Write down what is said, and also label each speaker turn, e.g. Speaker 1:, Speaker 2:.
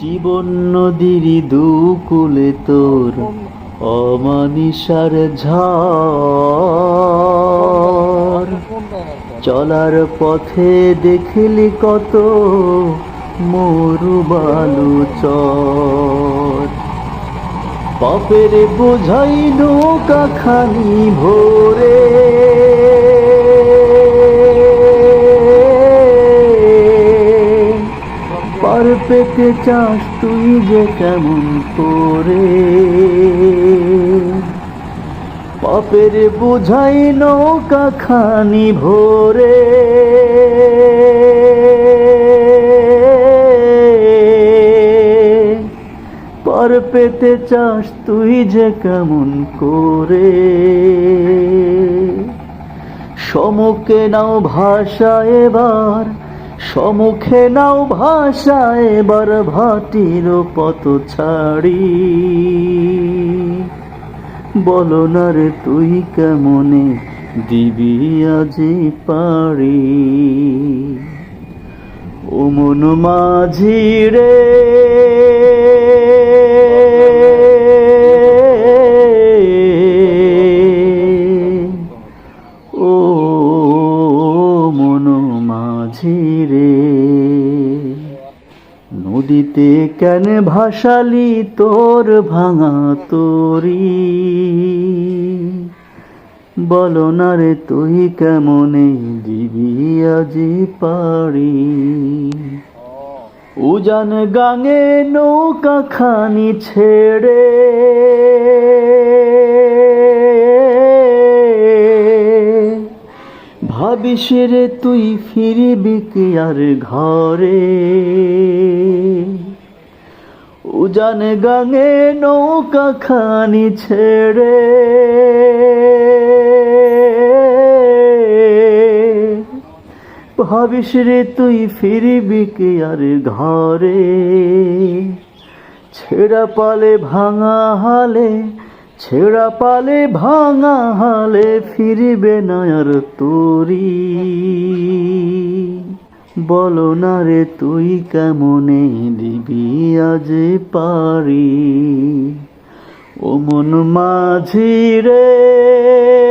Speaker 1: জীবন নদীর দুকুলে তোর অমানিসার ঝড়। চলার পথে দেখলি কত মরু বালু চর। পাপের বোঝাই নৌকা খানি ভোরে পার পেতে চাস তুই যে কেমন করে? পাপের বুঝাই নৌকা খানি ভোরে। পার পেতে চাস তুই যে কেমন করে? সমুখে নাও ভাষা এবার সমুখে নাও ভাষায় এবার ভাটির পত ছাড়ি। বল না রে, তুই কেমনে দিবি আজি পারি ও মন মাঝি রে মাঝি রে, নদীতে কেন ভাসালি তোর ভাঙা তোরি? বলো না রে, তুই কেমনে দিবি আজি পারি? উজান গাঙে নৌকা খানি ছেড়ে ভাবিস রে তুই ফিরবি কি আর ঘরে? উজান গাঙে নৌকা খানি ছেড়ে। ভাবিস রে তুই ফিরবি কি আর ঘরে? ছেঁড়া পালে ভাঙা হালে ছেঁড়া পালে, ভাঙা হালে ফিরবে না আর তোরি। বলো না রে, তুই কেমনে দিবি আজ পারি? ও মন মাঝি রে